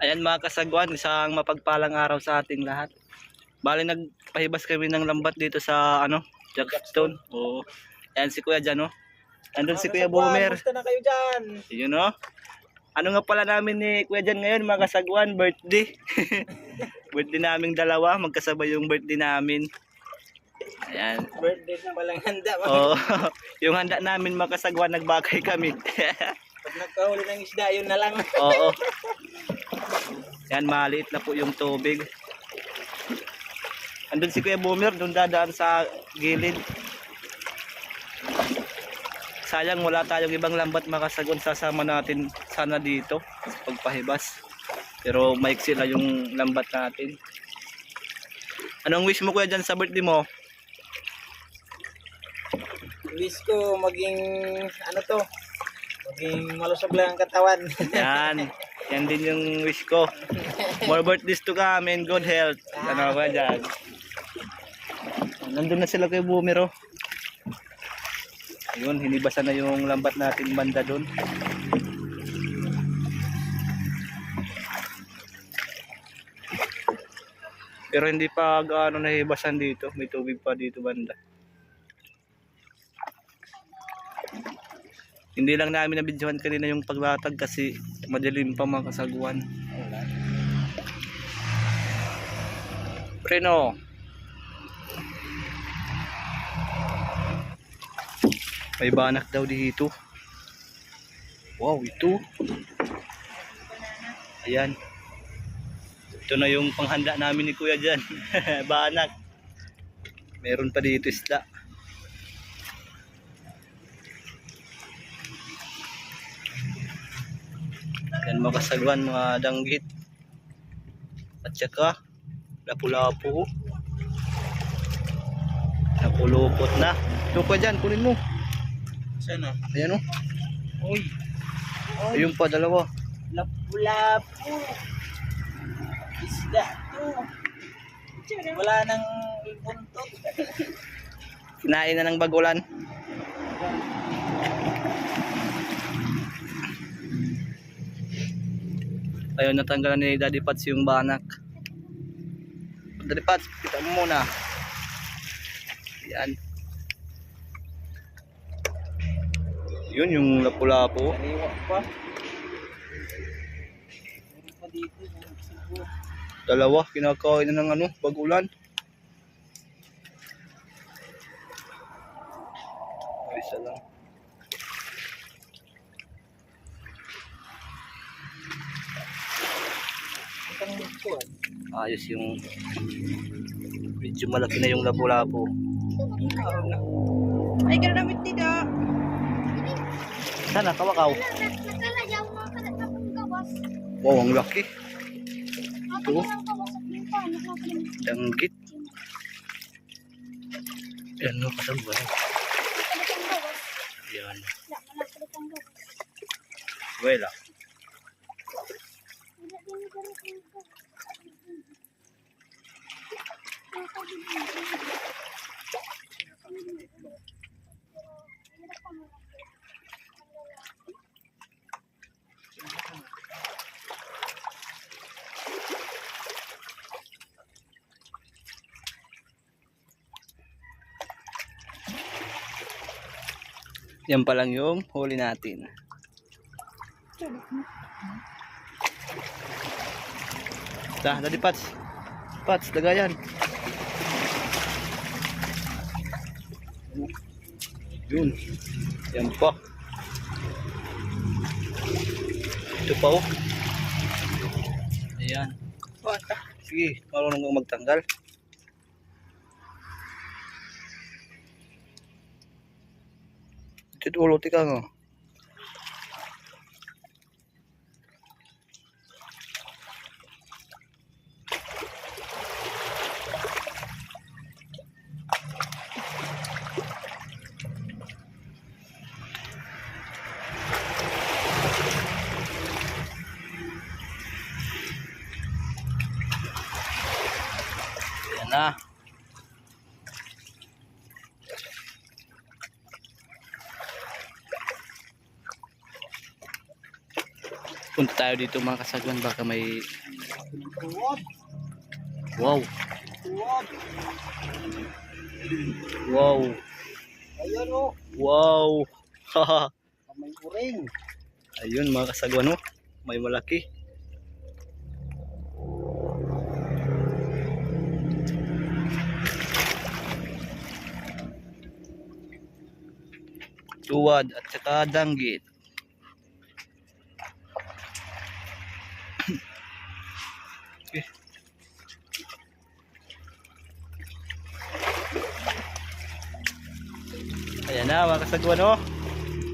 Ayan mga kasagwan, isang mapagpalang araw sa ating lahat. Bali nagpahibas kami ng lambat dito sa ano, Jackstone. Oo. Ayan si Kuya dyan, no? Andun si Kuya Boomer. Gusto na kayo dyan. Yun, no? Ano nga pala namin ni Kuya dyan ngayon, mga kasagwan, birthday. birthday naming dalawa, magkasabay yung birthday namin. Ayan. Birthday na palang handa. Oo. yung handa namin mga kasagwan, nagbakay kami. Pag nagkahuli ng isda, yun na lang. Oo. Yan, maliit na po yung tubig. Andun si Kuya Boomer, doon dadaan sa gilid. Sayang wala tayong ibang lambat makasagon sasama natin sana dito sa pagpahibas. Pero maiksi lang yung lambat natin. Anong wish mo kuya dyan sa birthday mo? Wish ko maging, ano to, maging malusog lang ang katawan. Yan. Yan din yung wish ko. More birthdays to come and good health. Ano ba dyan? Nandun na sila kay Bumero. Ayun, hinibasan na yung lambat natin banda doon. Pero hindi pa gaano nahibasan dito. May tubig pa dito banda. Hindi lang namin nabidyohan kanina yung paglatag kasi madilim pa mga kasaguan. Preno. May banak daw dito. Wow, ito. Ayan. Ito na yung panghanda namin ni Kuya dyan. banak. Meron pa dito isda. Yan mga kasagwan, mga danggit. At saka, lapu-lapu. Napulupot na. Ito pa dyan, kunin mo. Sana. Ayan o. Uy. Ayun pa, dalawa. Lapu-lapu. Isda to. Wala nang buntot. Kinain na ng bagulan. Ayun, natanggalan ni Daddy Pats yung banak. Daddy Pats, kita mo muna. Yan. Yun yung sibo. Dalawa, kinakain na ng ano, bagulan. Ay, isa lang. Ayos yung medyo malaki na yung na. Ay, ganamit dito. Sana, kawakaw. Wow, ang laki. Lang. Danggit. Yan no, gawas. Yan. Wala, wala palit ang gawas. Wala. Wala din yung palit ang gawas. Yan pa lang yung huli natin. Dah, tadi Pats. Pats, dagayan. Yun. Yan pa. Ito pa oh. Ayan. Sige, marunong kang magtanggal. Ito ulo, tika nga. Ayan na. Punta tayo dito mga kasagwan baka may wow. Wow. Ayan o. Wow. May uring. Ayun mga kasagwan oh. May malaki. Tuwad at saka danggit. Ayan na mga kasagwan oh.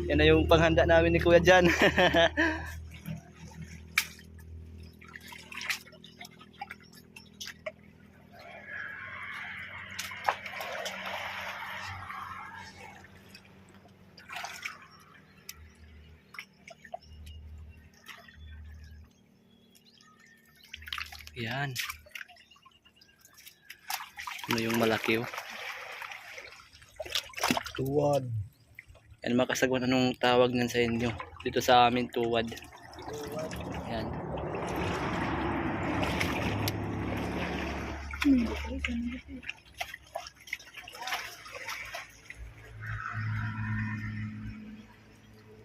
Yan na yung panghanda namin ni Kuya dyan. Yan. Ano yung malaki oh. Tuwad. Yan makasagwan anong tawag niyan sa inyo. Dito sa amin tuwad. Yan.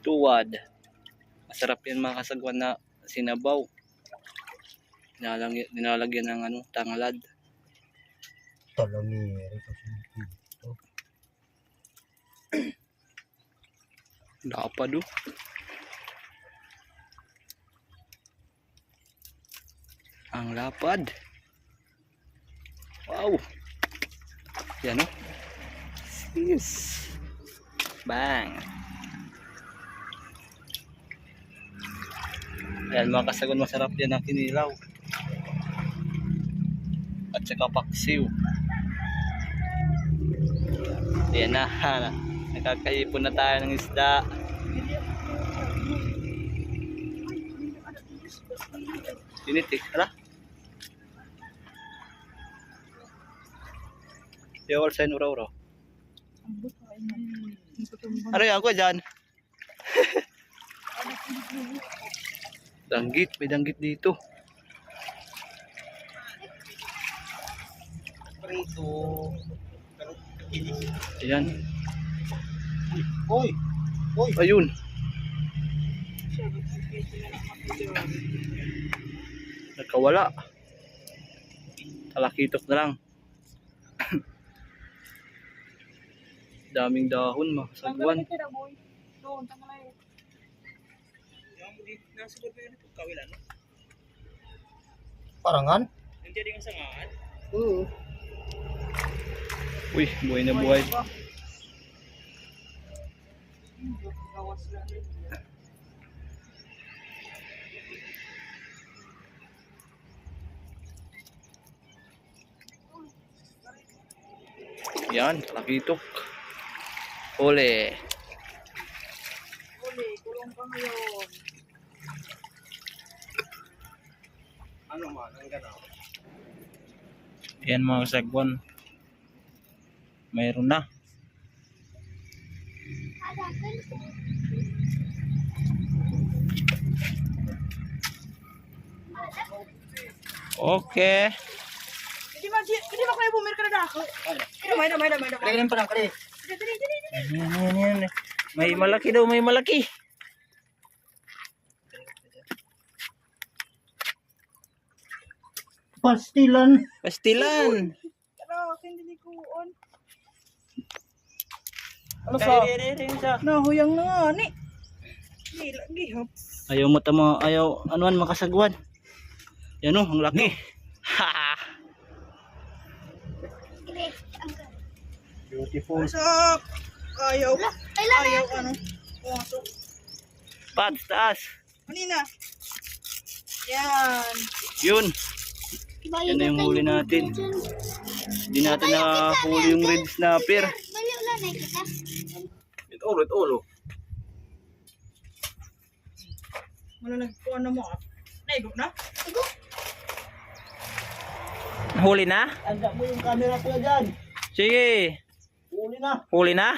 Tuwad. Masarap yan mga kasagwan na sinabaw. Dinalag- Dinalagyan ng ano, tanglad. Talamiri. Lapad oh. Ang lapad. Wow. Yan oh. Sis. Bang. Ayan mga kasagon masarap yan ang kinilaw. At saka paksiw. Ayan na. Na tayo ng isda. Tinitik. Ala. Yawal sa uraw-uraw. Ano yan ko dyan? danggit. May danggit dito. Prito. Kinis. Ayan. Hoy. Hoy. Ayun. Nagkawala. Talakitok na lang. Daming dahon. Yung ito kawilan. Parangan? Hindi din ang sangaan. Oo. Uy, buhay na buhay. Yan, talakitok. Huli. Uli, kulong ka ngayon. Ano man, ang ganaw. Yan mga sagwan. Mayroon na. Okay. Hindi ba, hindi ba kayo bumir ka na dako? Ito, may na, may na, may na. Kaya ganun pa lang dali. Yan, yan, yan. May malaki daw, may malaki. Pastilan. Pastilan. Pero, hindi ko on. Ano sa? Nahuyang na nga, ni. Hindi, lagi, hap. Ayaw mo tama, ayaw, anuan makasagwan. Yan o, ang laki. Ha! Beautiful. Sak! Ayaw. Ayaw, ano. Pumasok. Pat, taas. Kanina. Yan. Yun. Yan na yung huli natin. Hindi natin na huli yung red snapper. Ito ulo, ito ulo. Wala nagkuha na mo, ah. Naibog na? Huli na? Anda mo yung camera ko dyan. Sige. Uli na. Huli na?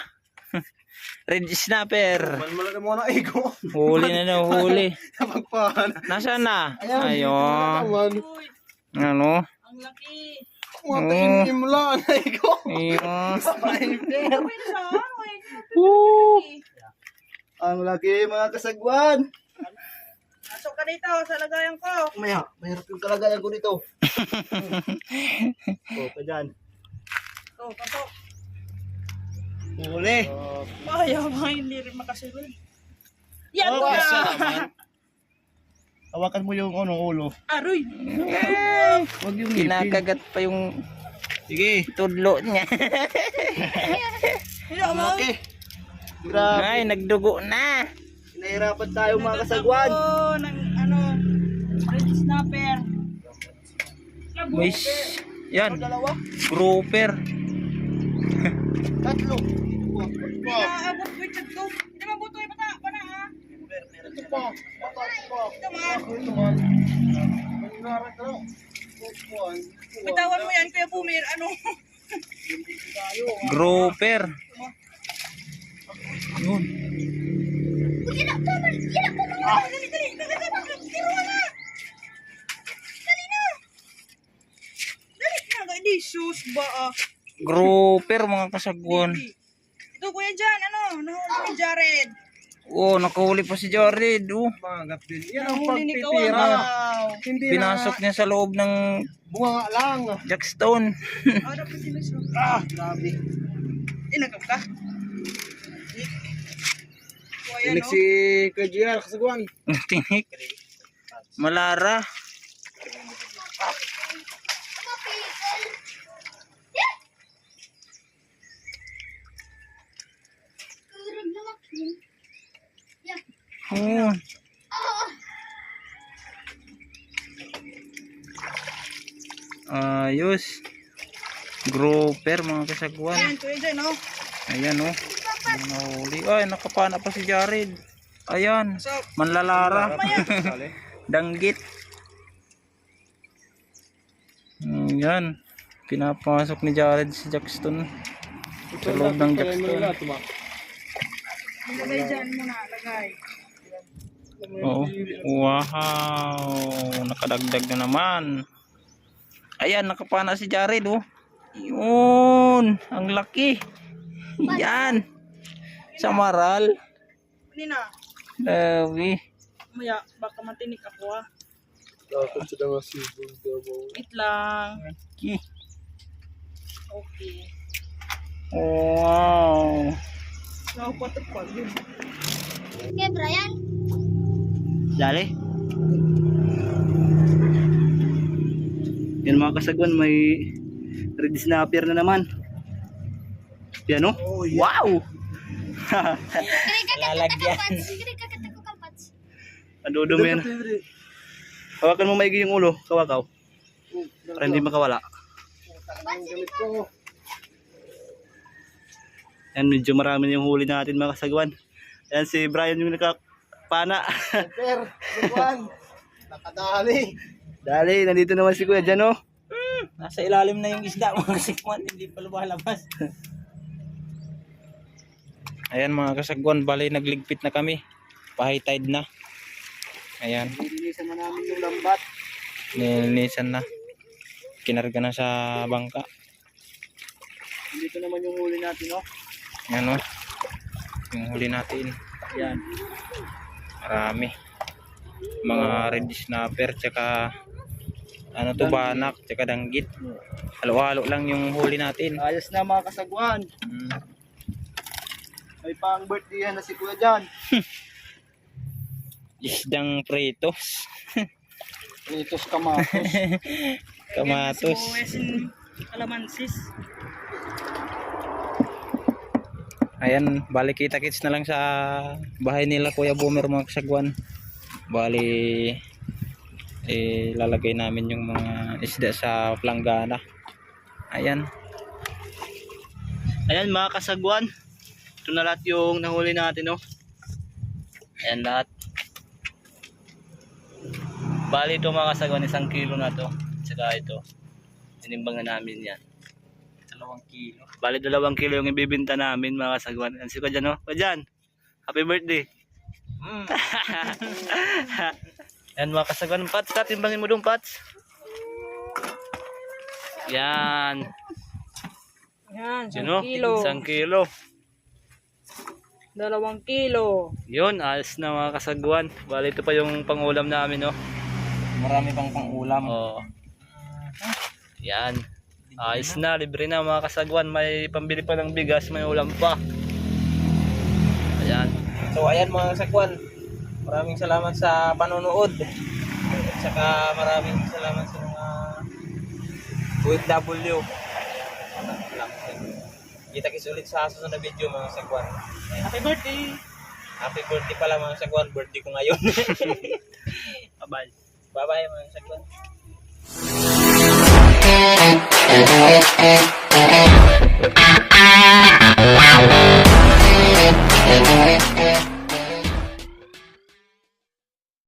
Red snapper. Malmala mo na ego. Huli na na, huli. Napagpahan. Nasaan na? Ayun. Uy, Ano? ang laki. Matayin mo lang na ego. Ayun. Pwede saan? Uy, Woo! Ang laki mga kasagwan. Pasok ka dito sa lagayan ko. Maya, mahirap yung kalagayan ko dito. o, pa dyan. Oh, pasok. Huli. Ayaw mga hindi rin makasunod. Yan Oh, na! Hawakan mo yung ano, ulo. Aroy! Huwag yung ngipin. Kinakagat pa yung Sige. tudlo niya. Hindi Ang mo. laki. Grabe. Ay, nagdugo na. Nahirapan tayo mga kasagwan. Nagtatakbo ng ano, red snapper. Wish. Yan. Dalawa. Grouper. Tatlo. Inaabot ko yung ko. Hindi Bitawan mo yan, Kuya Bumir. Ano? Grouper. Yun. Ah, dali, dali. Dali, dali, dali. Tiro ka na. Dali na. Dali na. Hindi, sus ba ah. Grouper mga kasagwan. Ito, Kuya Jan, ano? Nahuli ni Jared. Oh, nakahuli pa si Jared. Oh. Magat din. Yan ang ni. Kawawa. Hindi Pinasok niya sa loob ng Bunga lang. jackstone. Ah, dapat sila siya. Ah, grabe. Inagam ka? Tinig no? si Kuya JR kasagwan. Tinik. Malara. Oh. Ayos. Grouper mga kasagwan. Ayan, Jan, no? Ayan oh. Ayan, Nahuli. Ay, nakapana pa si Jared. Ayan. Manlalara. Danggit. Ayan. Pinapasok ni Jared si Jackson. Sa loob ng Jackson. lagay dyan muna, lagay. Oo. Wow. Nakadagdag na naman. Ayan, nakapana si Jared oh. Yun. Ang laki. Yan. Sa maral. Hindi na. Lawi. Maya, baka matinik ako ah. Dapat sila nga sibol daw. Wait lang. Laki. Okay. Wow. Nakapatagpag yun. Okay, Brian. Dali. Yan mga kasagwan, may red snapper na naman. Yan oh. Wow! Lalagyan. Kiri kakata ko kapats. Nadudumi yan. Hawakan mo maigi yung ulo, kawakaw. Para hindi makawala. Yan, medyo marami yung huli natin mga kasagwan. Yan si Brian yung nakapana. Per, kasagwan. Nakadali. Dali, nandito naman si Kuya Jan oh. Nasa ilalim na yung isda mga kasigwan, hindi pa lumalabas. Ayan mga kasagwan, bali nagligpit na kami. Pahay tide na. Ayan, Linisan na namin yung lambat. nilinisan na. Kinarga na sa bangka. Dito naman yung huli natin oh. Ayan o. Yung huli natin. Yan. Marami. Mga red snapper, tsaka ano to, banak, tsaka danggit. Halo-halo lang yung huli natin. Ayos na mga kasagwan. Mm. May pang birthday yan na si Kuya Jan. Isdang pretos. Itos kamatos. Kamatos. Kalamansis. Ayan, bali kita kits na lang sa bahay nila Kuya Boomer mga kasagwan. Bali eh, lalagay namin yung mga isda sa planggana. Ayan. Ayan mga kasagwan. Ito na lahat yung nahuli natin oh. Ayan lahat. Bali ito mga kasagwan, isang kilo na to. Tsaka ito. Tinimbang na namin yan. Dalawang kilo. Bali dalawang kilo yung ibibinta namin mga kasagwan. Yan si Kuya Jan, oh. Kuya Jan, happy birthday. Mm. Yan mga kasagwan. Pats, Pats, timbangin mo dong, Pats. Yan. Yan, Yun, isang oh. kilo. Isang kilo. Dalawang kilo. Yun, ayos na mga kasagwan. Bali ito pa yung pangulam namin, oh. Marami pang pang-ulam. Oh. Yan. Ayos na, libre na mga kasagwan. May pambili pa ng bigas, may ulam pa. Ayan. So ayan mga sakwan, maraming salamat sa panonood. At saka maraming salamat sa mga OFW. Kita kits ulit sa susunod na video mga sakwan. Happy birthday! Happy birthday pala mga sakwan, birthday ko ngayon. Bye-bye. bye bye mga Thank you.